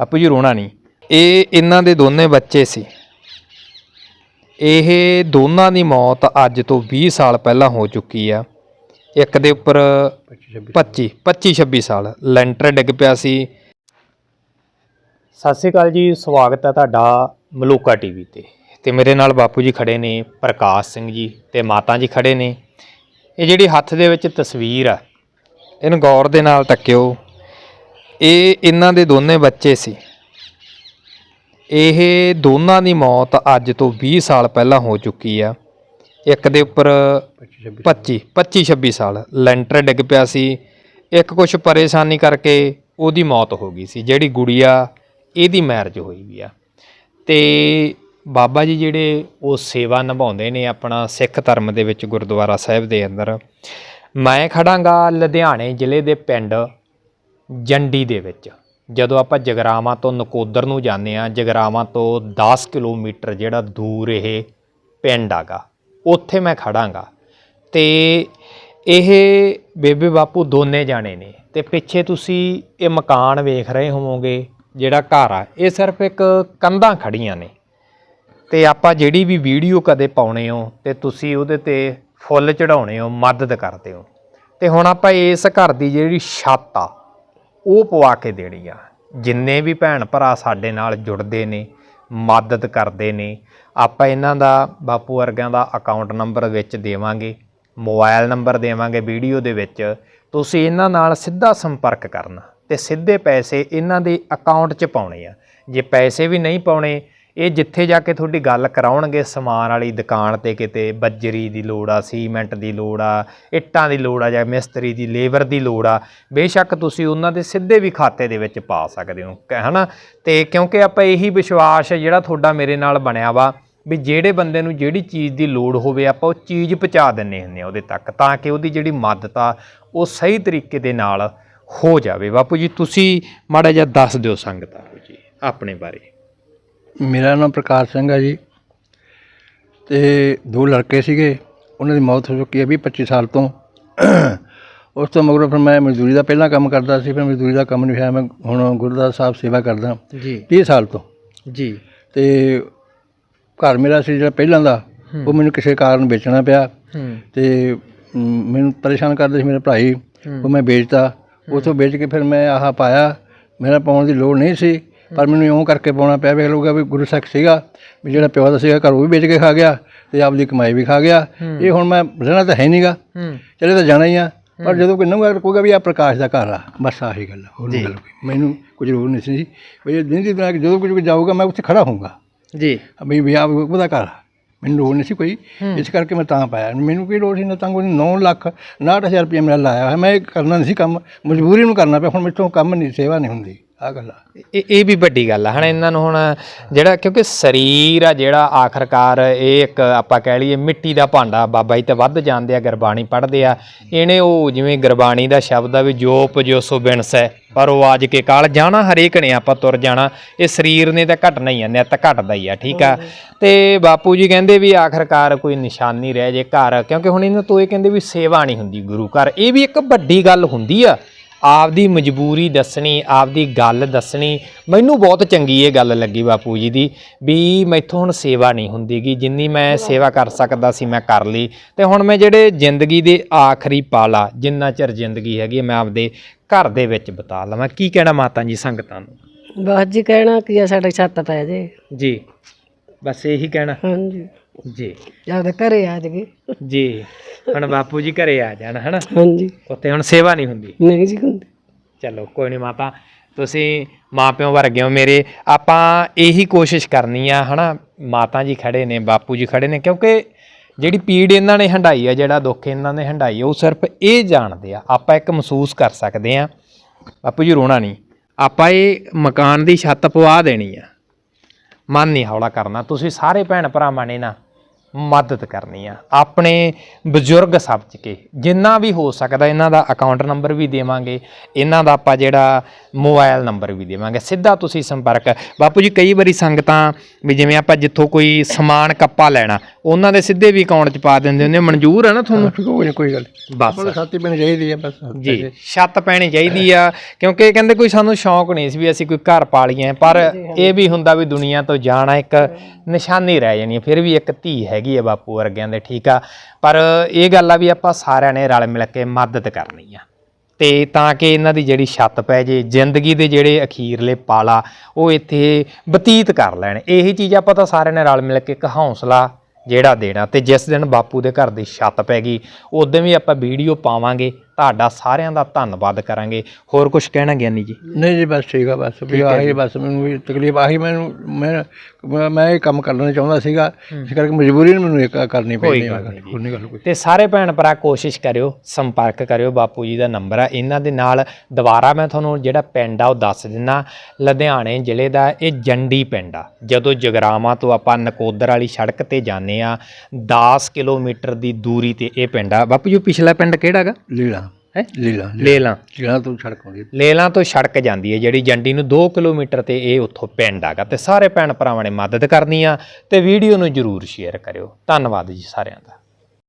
ਬਾਪੂ ਜੀ ਰੋਣਾ ਨਹੀਂ। ਇਹ ਇਹਨਾਂ ਦੇ ਦੋਨੇ ਬੱਚੇ ਸੀ। ਇਹ ਦੋਨਾਂ ਦੀ ਮੌਤ ਅੱਜ ਤੋਂ 20 ਸਾਲ ਪਹਿਲਾਂ ਹੋ ਚੁੱਕੀ ਆ। ਇੱਕ ਦੇ ਉੱਪਰ 25 25 26 ਸਾਲ। ਲੈਂਟਰ ਡਿੱਗ ਪਿਆ ਸੀ। ਸਤਿ ਸ਼੍ਰੀ ਅਕਾਲ ਜੀ, ਸਵਾਗਤ ਹੈ ਤੁਹਾਡਾ ਮਲੂਕਾ ਟੀਵੀ ਤੇ। ਤੇ ਮੇਰੇ ਨਾਲ ਬਾਪੂ ਜੀ ਖੜੇ ਨੇ ਪ੍ਰਕਾਸ਼ ਸਿੰਘ ਜੀ ਤੇ ਮਾਤਾ ਜੀ ਖੜੇ ਨੇ। ਇਹ ਜਿਹੜੀ ਹੱਥ ਦੇ ਵਿੱਚ ਤਸਵੀਰ ਆ, ਇਹਨੂੰ ਗੌਰ ਦੇ ਨਾਲ ਤੱਕਿਓ ਇਹ ਇਹਨਾਂ ਦੇ ਦੋਨੇ ਬੱਚੇ ਸੀ। ਇਹ ਦੋਨਾਂ ਦੀ ਮੌਤ ਅੱਜ ਤੋਂ 20 ਸਾਲ ਪਹਿਲਾਂ ਹੋ ਚੁੱਕੀ ਆ। ਇੱਕ ਦੇ ਉੱਪਰ 25 25 26 ਸਾਲ ਲੈਂਟਰ ਡਿੱਗ ਪਿਆ ਸੀ। ਇੱਕ ਕੁਝ ਪਰੇਸ਼ਾਨੀ ਕਰਕੇ ਉਹਦੀ ਮੌਤ ਹੋ ਗਈ ਸੀ, ਜਿਹੜੀ ਗੁੜੀਆ ਇਹਦੀ ਮੈਰਿਜ ਹੋਈ ਵੀ ਆ। ਤੇ ਬਾਬਾ ਜੀ ਜਿਹੜੇ ਉਹ ਸੇਵਾ ਨਿਭਾਉਂਦੇ ਨੇ ਆਪਣਾ ਸਿੱਖ ਧਰਮ ਦੇ ਵਿੱਚ ਗੁਰਦੁਆਰਾ ਸਾਹਿਬ ਦੇ ਅੰਦਰ। ਮੈਂ ਖੜਾਂਗਾ ਲੁਧਿਆਣੇ ਜ਼ਿਲ੍ਹੇ ਦੇ ਪਿੰਡ ਜੰਡੀ ਦੇ ਵਿੱਚ। ਜਦੋਂ ਆਪਾਂ ਜਗਰਾਵਾਂ ਤੋਂ ਨਕੋਦਰ ਨੂੰ ਜਾਂਦੇ ਆ ਜਗਰਾਵਾਂ ਤੋਂ 10 ਕਿਲੋਮੀਟਰ ਜਿਹੜਾ ਦੂਰ ਇਹ ਪਿੰਡ ਆਗਾ ਉੱਥੇ ਮੈਂ ਖੜਾਂਗਾ। ਤੇ ਇਹ ਬੇਬੇ ਬਾਪੂ ਦੋਨੇ ਜਾਣੇ ਨੇ। ਤੇ ਪਿੱਛੇ ਤੁਸੀਂ ਇਹ ਮਕਾਨ ਵੇਖ ਰਹੇ ਹੋਵੋਗੇ ਜਿਹੜਾ ਘਰ ਆ, ਇਹ ਸਿਰਫ ਇੱਕ ਕੰਧਾਂ ਖੜੀਆਂ ਨੇ। ਤੇ ਆਪਾਂ ਜਿਹੜੀ ਵੀ ਵੀਡੀਓ ਕਦੇ ਪਾਉਣੇ ਹੋ ਤੇ ਤੁਸੀਂ ਉਹਦੇ ਤੇ ਫੁੱਲ ਚੜਾਉਣੇ ਹੋ, ਮਦਦ ਕਰਦੇ ਹੋ। ਤੇ ਹੁਣ ਆਪਾਂ ਇਸ ਘਰ ਦੀ ਜਿਹੜੀ ਛੱਤ ਆ ਉਹ ਪਵਾ ਕੇ ਦੇਣੀ ਆ। ਜਿੰਨੇ ਵੀ ਭੈਣ ਭਰਾ ਸਾਡੇ ਨਾਲ ਜੁੜਦੇ ਨੇ, ਮਦਦ ਕਰਦੇ ਨੇ, ਆਪਾਂ ਇਹਨਾਂ ਦਾ ਬਾਪੂ ਵਰਗਿਆਂ ਦਾ ਅਕਾਊਂਟ ਨੰਬਰ ਵਿੱਚ ਦੇਵਾਂਗੇ ਮੋਬਾਈਲ ਨੰਬਰ ਦੇਵਾਂਗੇ ਵੀਡੀਓ ਦੇ ਵਿੱਚ, ਤੁਸੀਂ ਇਹਨਾਂ ਨਾਲ ਸਿੱਧਾ ਸੰਪਰਕ ਕਰਨਾ ਤੇ ਸਿੱਧੇ ਪੈਸੇ ਇਹਨਾਂ ਦੇ ਅਕਾਊਂਟ 'ਚ ਪਾਉਣੇ ਆ। ਜੇ ਪੈਸੇ ਵੀ ਨਹੀਂ ਪਾਉਣੇ ਇਹ ਜਿੱਥੇ ਜਾ ਕੇ ਤੁਹਾਡੀ ਗੱਲ ਕਰਾਉਣਗੇ, ਸਮਾਨ ਵਾਲੀ ਦੁਕਾਨ ਤੇ ਕਿਤੇ, ਬੱਜਰੀ ਦੀ ਲੋੜ ਆ, ਸੀਮੈਂਟ ਦੀ ਲੋੜ ਆ, ਇੱਟਾਂ ਦੀ ਲੋੜ ਆ ਜਾਂ ਮਿਸਤਰੀ ਦੀ, ਲੇਬਰ ਦੀ ਲੋੜ ਆ, ਬੇਸ਼ੱਕ ਤੁਸੀਂ ਉਹਨਾਂ ਦੇ ਸਿੱਧੇ ਵੀ ਖਾਤੇ ਦੇ ਵਿੱਚ ਪਾ ਸਕਦੇ ਹੋ, ਕ- ਹਨਾ? ਤੇ ਕਿਉਂਕਿ ਆਪਾਂ ਇਹੀ ਵਿਸ਼ਵਾਸ ਜਿਹੜਾ ਤੁਹਾਡਾ ਮੇਰੇ ਨਾਲ ਬਣਿਆ ਵਾ, ਵੀ ਜਿਹੜੇ ਬੰਦੇ ਨੂੰ ਜਿਹੜੀ ਚੀਜ਼ ਦੀ ਲੋੜ ਹੋਵੇ, ਆਪਾਂ ਉਹ ਚੀਜ਼ ਪਹੁੰਚਾ ਦਿੰਨੇ ਹੁੰਦੇ ਆ ਉਹਦੇ ਤੱਕ, ਤਾਂ ਕਿ ਉਹਦੀ ਜਿਹੜੀ ਮਦਦ ਆ, ਉਹ ਸਹੀ ਤਰੀਕੇ ਦੇ ਨਾਲ ਹੋ ਜਾਵੇ। ਬਾਪੂ ਜੀ, ਤੁਸੀਂ ਮਾੜਾ ਜਿਹਾ ਦੱਸ ਦਿਓ ਸੰਗਤਾਂ ਨੂੰ ਜੀ, ਆਪਣੇ ਬਾਰੇ। ਮੇਰਾ ਨਾਮ ਪ੍ਰਕਾਸ਼ ਸਿੰਘ ਹੈ ਜੀ। ਤੇ ਦੋ ਲੜਕੇ ਸੀਗੇ। ਉਹਨਾਂ ਦੀ ਮੌਤ ਹੋ ਚੁੱਕੀ ਹੈ ਵੀਹ 25 ਸਾਲ ਤੋਂ। ਉਸ ਤੋਂ ਮਗਰੋਂ ਫਿਰ ਮੈਂ ਮਜ਼ਦੂਰੀ ਦਾ ਪਹਿਲਾਂ ਕੰਮ ਕਰਦਾ ਸੀ। ਫਿਰ ਮਜ਼ਦੂਰੀ ਦਾ ਕੰਮ ਨਹੀਂ ਹੋਇਆ। ਮੈਂ ਹੁਣ ਗੁਰਦੁਆਰਾ ਸਾਹਿਬ ਸੇਵਾ ਕਰਦਾ। ਜੀ। 30 ਸਾਲ ਤੋਂ। ਜੀ। ਤੇ ਘਰ ਮੇਰਾ ਸੀ ਜਿਹੜਾ ਪਹਿਲਾਂ ਦਾ। ਉਹ ਮੈਨੂੰ ਕਿਸੇ ਕਾਰਨ ਵੇਚਣਾ ਪਿਆ। ਹੂੰ। ਤੇ ਮੈਨੂੰ ਪਰੇਸ਼ਾਨ ਕਰਦੇ ਸੀ ਮੇਰੇ ਭਾਈ ਉਹ ਮੈਂ ਵੇਚਤਾ। ਉਥੋਂ ਵੇਚ ਕੇ ਫਿਰ ਮੈਂ ਆਹ ਪਾਇਆ। ਮੇਰਾ ਪਾਉਣ ਦੀ ਲੋੜ ਨਹੀਂ ਸੀ। ਪਰ ਮੈਨੂੰ ਇਉਂ ਕਰਕੇ ਪਾਉਣਾ ਪਿਆ ਵੇਖ ਲਊਗਾ ਵੀ ਗੁਰੂ ਸਿੱਖ ਸੀਗਾ ਵੀ ਜਿਹੜਾ ਪਿਓ ਦਾ ਸੀਗਾ ਘਰ ਉਹ ਵੀ ਵੇਚ ਕੇ ਖਾ ਗਿਆ ਤੇ ਆਪਦੀ ਕਮਾਈ ਵੀ ਖਾ ਗਿਆ। ਇਹ ਹੁਣ ਮੈਂ ਰਹਿਣਾ ਤਾਂ ਹੈ ਨਹੀਂਗਾ। ਚਲੇ ਤਾਂ ਜਾਣਾ ਹੀ ਆ ਪਰ ਜਦੋਂ ਕੋਈ ਨੰਗਾ ਕਹੂਗਾ ਵੀ ਆ ਪ੍ਰਕਾਸ਼ ਦਾ ਘਰ ਆ ਬਸ ਆਹੀ ਗੱਲ ਹੋਰ ਨਹੀਂ ਗੱਲ ਕੋਈ ਮੈਨੂੰ ਕੁਝ ਹੋਰ ਨਹੀਂ ਸੀ। ਵੀ ਦਿਨ ਦੀ ਦਿਨ ਜਦੋਂ ਕੁਝ ਜਾਊਗਾ ਮੈਂ ਉੱਥੇ ਖੜਾ ਹੋਊਗਾ। ਜੀ। ਵੀ ਵੀ ਆ ਉਹਦਾ ਘਰ ਆ। ਮੈਨੂੰ ਲੋੜ ਨਹੀਂ ਸੀ ਕੋਈ। ਇਸ ਕਰਕੇ ਮੈਂ ਤਾਂ ਪਾਇਆ। ਮੈਨੂੰ ਕੋਈ ਲੋੜ ਸੀ ਨਾ ਤਾਂ ਕੋਈ 9 ਲੱਖ 99000 ਰੁਪਏ ਮੇਰਾ ਲਾਇਆ ਹੋਇਆ। ਮੈਂ ਇਹ ਕਰਨਾ ਨਹੀਂ ਸੀ ਕੰਮ। ਮਜਬੂਰੀ ਨੂੰ ਕਰਨਾ ਪਿਆ। ਹੁਣ ਮੇਥੋਂ ਕੰਮ ਨਹੀਂ ਸੇਵਾ ਨਹੀਂ ਹੁੰਦੀ। ਆ ਗੱਲ ਆ। ਇਹ ਇਹ ਵੀ ਵੱਡੀ ਗੱਲ ਆ। ਹਨਾ ਇਹਨਾਂ ਨੂੰ ਹੁਣ ਜਿਹੜਾ ਕਿਉਂਕਿ ਸਰੀਰ ਆ ਜਿਹੜਾ ਆਖਰਕਾਰ ਇਹ ਇੱਕ ਆਪਾਂ ਕਹਿ ਲਈਏ ਮਿੱਟੀ ਦਾ ਭਾਂਡਾ ਬਾਬਾ ਜੀ ਤੇ ਵੱਧ ਜਾਣਦੇ ਆ ਗੁਰਬਾਣੀ ਪੜ੍ਹਦੇ ਆ। ਇਹਨੇ ਉਹ ਜਿਵੇਂ ਗੁਰਬਾਣੀ ਦਾ ਸ਼ਬਦ ਆ ਵੀ ਜੋ ਪਜੋ ਸੋ ਬਿਨਸੈ ਪਰ ਉਹ ਆਜ ਕੇ ਕਾਲ ਜਾਣਾ ਹਰੇਕ ਨੇ ਆਪਾਂ ਤੁਰ ਜਾਣਾ। ਇਹ ਸਰੀਰ ਨੇ ਤਾਂ ਘਟਣਾ ਹੀ ਆ ਨਿੱਤ ਘਟਦਾ ਹੀ ਆ ਠੀਕ ਆ। ਤੇ ਬਾਪੂ ਜੀ ਕਹਿੰਦੇ ਵੀ ਆਖਰਕਾਰ ਕੋਈ ਨਿਸ਼ਾਨੀ ਰਹਿ ਜੇ ਘਰ ਕਿਉਂਕਿ ਹੁਣ ਇਹਨਾਂ ਤੋਂ ਇਹ ਕਹਿੰਦੇ ਵੀ ਸੇਵਾ ਨਹੀਂ ਹੁੰਦੀ ਗੁਰੂ ਘਰ। ਇਹ ਵੀ ਇੱਕ ਵੱਡੀ ਗੱਲ ਹੁੰਦੀ ਆ। ਆਪਦੀ ਮਜਬੂਰੀ ਦੱਸਣੀ ਆਪਦੀ ਗੱਲ ਦੱਸਣੀ। ਮੈਨੂੰ ਬਹੁਤ ਚੰਗੀ ਇਹ ਗੱਲ ਲੱਗੀ ਬਾਪੂ ਜੀ ਦੀ ਵੀ ਮੈਥੋਂ ਹੁਣ ਸੇਵਾ ਨਹੀਂ ਹੁੰਦੀਗੀ। ਜਿੰਨੀ ਮੈਂ ਸੇਵਾ। ਕਰ ਸਕਦਾ ਸੀ ਮੈਂ ਕਰ ਲਈ। ਤੇ ਹੁਣ ਮੈਂ ਜਿਹੜੇ ਜ਼ਿੰਦਗੀ ਦੇ ਆਖਰੀ ਪਾਲਾ ਜਿੰਨਾ ਚਿਰ ਜ਼ਿੰਦਗੀ ਹੈਗੀ ਮੈਂ ਆਪਦੇ ਘਰ ਦੇ ਵਿੱਚ ਬਿਤਾ ਲਵਾਂ। ਕੀ ਕਹਿਣਾ ਮਾਤਾ ਜੀ ਸੰਗਤਾਂ ਨੂੰ? ਬਸ ਜੀ ਕਹਿਣਾ ਕੀ ਆ ਸਾਡੇ ਛੱਤ ਪੈ ਜੇ। ਜੀ ਬਸ ਇਹੀ ਕਹਿਣਾ। ਹਾਂਜੀ। ਜੀ। ਜਦ ਘਰੇ ਆ ਜਗੇ ਜੀ ਹੁਣ ਬਾਪੂ ਜੀ ਘਰੇ ਆ ਜਾਣ ਹਨਾ? ਹਾਂਜੀ। ਉੱਥੇ ਹੁਣ ਸੇਵਾ ਨਹੀਂ ਹੁੰਦੀ। ਨਹੀਂ ਜੀ ਹੁੰਦੀ। ਚਲੋ ਕੋਈ ਨਹੀਂ ਮਾਤਾ ਤੁਸੀਂ ਮਾਪਿਓ ਵਰਗੇ ਹੋ ਮੇਰੇ ਆਪਾਂ ਇਹੀ ਕੋਸ਼ਿਸ਼ ਕਰਨੀ ਆ ਹਨਾ? ਮਾਤਾ ਜੀ ਖੜੇ ਨੇ ਬਾਪੂ ਜੀ ਖੜੇ ਨੇ ਕਿਉਂਕਿ ਜਿਹੜੀ ਪੀੜ ਇਹਨਾਂ ਨੇ ਹੰਡਾਈ ਆ ਜਿਹੜਾ ਦੁੱਖ ਇਹਨਾਂ ਨੇ ਹੰਡਾਈ ਉਹ ਸਿਰਫ ਇਹ ਜਾਣਦੇ ਆ ਆਪਾਂ ਇੱਕ ਮਹਿਸੂਸ ਕਰ ਸਕਦੇ ਆ। ਬਾਪੂ ਜੀ ਰੋਣਾ ਨਹੀਂ। ਆਪਾਂ ਇਹ ਮਕਾਨ ਦੀ ਛੱਤ ਪਵਾ ਦੇਣੀ ਆ। ਮਨ ਨਹੀਂ ਹੌਲਾ ਕਰਨਾ, ਤੁਸੀਂ ਸਾਰੇ ਭੈਣ ਭਰਾਵਾਂ ਨੇ ਨਾ ਮਦਦ ਕਰਨੀ ਆ। ਆਪਣੇ ਬਜ਼ੁਰਗ ਸਮਝ ਕੇ, ਜਿੰਨਾ ਵੀ ਹੋ ਸਕਦਾ ਇਹਨਾਂ ਦਾ ਅਕਾਊਂਟ ਨੰਬਰ ਵੀ ਦੇਵਾਂਗੇ, ਇਹਨਾਂ ਦਾ ਆਪਾਂ ਜਿਹੜਾ ਮੋਬਾਈਲ ਨੰਬਰ ਵੀ ਦੇਵਾਂਗੇ। ਸਿੱਧਾ ਤੁਸੀਂ ਸੰਪਰਕ, ਬਾਪੂ ਜੀ ਕਈ ਵਾਰੀ ਸੰਗਤਾਂ ਵੀ ਜਿਵੇਂ ਆਪਾਂ ਜਿੱਥੋਂ ਕੋਈ ਸਮਾਨ ਕੱਪਾ ਲੈਣਾ ਉਹਨਾਂ ਦੇ ਸਿੱਧੇ ਵੀ ਅਕਾਊਂਟ 'ਚ ਪਾ ਦਿੰਦੇ ਹੁੰਦੇ ਮਨਜ਼ੂਰ ਹੈ ਨਾ ਤੁਹਾਨੂੰ? ਕੋਈ ਨਹੀਂ ਕੋਈ ਗੱਲ। ਬਸ ਸਾਥੀ ਬਣ ਚਾਹੀਦੀ ਹੈ ਬਸ। ਜੀ ਛੱਤ ਪੈਣੀ ਚਾਹੀਦੀ ਆ ਕਿਉਂਕਿ ਇਹ ਕਹਿੰਦੇ ਕੋਈ ਸਾਨੂੰ ਸ਼ੌਂਕ ਨਹੀਂ ਸੀ ਵੀ ਅਸੀਂ ਕੋਈ ਘਰ ਪਾ ਲਈਏ ਪਰ ਇਹ ਵੀ ਹੁੰਦਾ ਵੀ ਦੁਨੀਆ ਤੋਂ ਜਾਣਾ ਇੱਕ ਨਿਸ਼ਾਨੀ ਰਹਿ ਜਾਣੀ ਫਿਰ ਵੀ ਇੱਕ ਧੀ ਹੈਗੀ ਆ ਬਾਪੂ ਵਰਗਿਆਂ ਦੇ ਠੀਕ ਆ? ਪਰ ਇਹ ਗੱਲ ਆ ਵੀ ਆਪਾਂ ਸਾਰਿਆਂ ਨੇ ਰਲ ਮਿਲ ਕੇ ਮਦਦ ਕਰਨੀ ਆ। ਤੇ ਤਾਂ ਕਿ ਇਹਨਾਂ ਦੀ ਜਿਹੜੀ ਛੱਤ ਪੈ ਜੇ ਜ਼ਿੰਦਗੀ ਦੇ ਜਿਹੜੇ ਅਖੀਰਲੇ ਪਾਲਾ ਉਹ ਇੱਥੇ ਬਤੀਤ ਕਰ ਲੈਣ। ਇਹੀ ਚੀਜ਼ ਆਪਾਂ ਤਾਂ ਸਾਰਿਆਂ ਨੇ ਰਲ ਮਿਲ ਕੇ ਇੱਕ ਹੌਸਲਾ ਜਿਹੜਾ ਦੇਣਾ ਤੇ ਜਿਸ ਦਿਨ ਬਾਪੂ ਦੇ ਘਰ ਦੀ ਛੱਤ ਪੈ ਗਈ ਉਦੋਂ ਵੀ ਆਪਾਂ ਵੀਡੀਓ ਪਾਵਾਂਗੇ ਤੁਹਾਡਾ ਸਾਰਿਆਂ ਦਾ ਧੰਨਵਾਦ ਕਰਾਂਗੇ। ਹੋਰ ਕੁਝ ਕਹਿਣਾ ਗਿਆਨੀ ਜੀ? ਨਹੀਂ ਜੀ ਬਸ ਠੀਕ ਆ ਬਸ। ਵੀ ਆਹੀ ਬਸ ਮੈਨੂੰ ਵੀ ਤਕਲੀਫ ਆਹੀ ਮੈਨੂੰ ਮੈਂ ਮੈਂ- ਇਹ ਕੰਮ ਕਰਨਾ ਚਾਹੁੰਦਾ ਸੀਗਾ ਇਸ ਕਰਕੇ ਮਜਬੂਰੀ ਨੂੰ ਮੈਨੂੰ ਇਹ ਕਰਨੀ ਪਈ ਨਹੀਂ। ਕੋਈ ਗੱਲ ਕੋਈ। ਤੇ ਸਾਰੇ ਭੈਣ ਭਰਾ ਕੋਸ਼ਿਸ਼ ਕਰਿਓ ਸੰਪਰਕ ਕਰਿਓ ਬਾਪੂ ਜੀ ਦਾ ਨੰਬਰ ਆ ਇਹਨਾਂ ਦੇ ਨਾਲ ਦੁਬਾਰਾ ਮੈਂ ਤੁਹਾਨੂੰ ਜਿਹੜਾ ਪਿੰਡ ਆ ਉਹ ਦੱਸ ਦਿੰਨਾ। ਲੁਧਿਆਣੇ ਜ਼ਿਲ੍ਹੇ ਦਾ ਇਹ ਜੰਡੀ ਪਿੰਡ ਆ। ਜਦੋਂ ਜਗਰਾਵਾਂ ਤੋਂ ਆਪਾਂ ਨਕੋਦਰ ਵਾਲੀ ਸੜਕ ਤੇ ਜਾਂਦੇ ਆ 10 ਕਿਲੋਮੀਟਰ ਦੀ ਦੂਰੀ ਤੇ ਇਹ ਪਿੰਡ ਆ। ਬਾਪੂ ਜੀ ਪਿਛਲਾ ਪਿੰਡ ਕਿਹੜਾ ਹੈਗਾ ਲੀਲਾ। ਹੈ? ਲੀਲਾ ਲੇਲਾਂ। ਲੀਲਾ। ਤੋਂ ਸੜਕ ਆਉਂਦੀ ਹੈ। ਲੇਲਾਂ ਤੋਂ ਸੜਕ ਜਾਂਦੀ ਹੈ ਜਿਹੜੀ ਜੰਡੀ ਨੂੰ 2 ਕਿਲੋਮੀਟਰ ਤੇ ਇਹ ਉੱਥੋਂ ਪਿੰਡ ਹੈਗਾ ਤੇ ਸਾਰੇ ਭੈਣ ਭਰਾਵਾਂ ਨੇ ਮਦਦ ਕਰਨੀ ਆ ਤੇ ਵੀਡੀਓ ਨੂੰ ਜਰੂਰ ਸ਼ੇਅਰ ਕਰਿਓ। ਧੰਨਵਾਦ ਜੀ ਸਾਰਿਆਂ ਦਾ।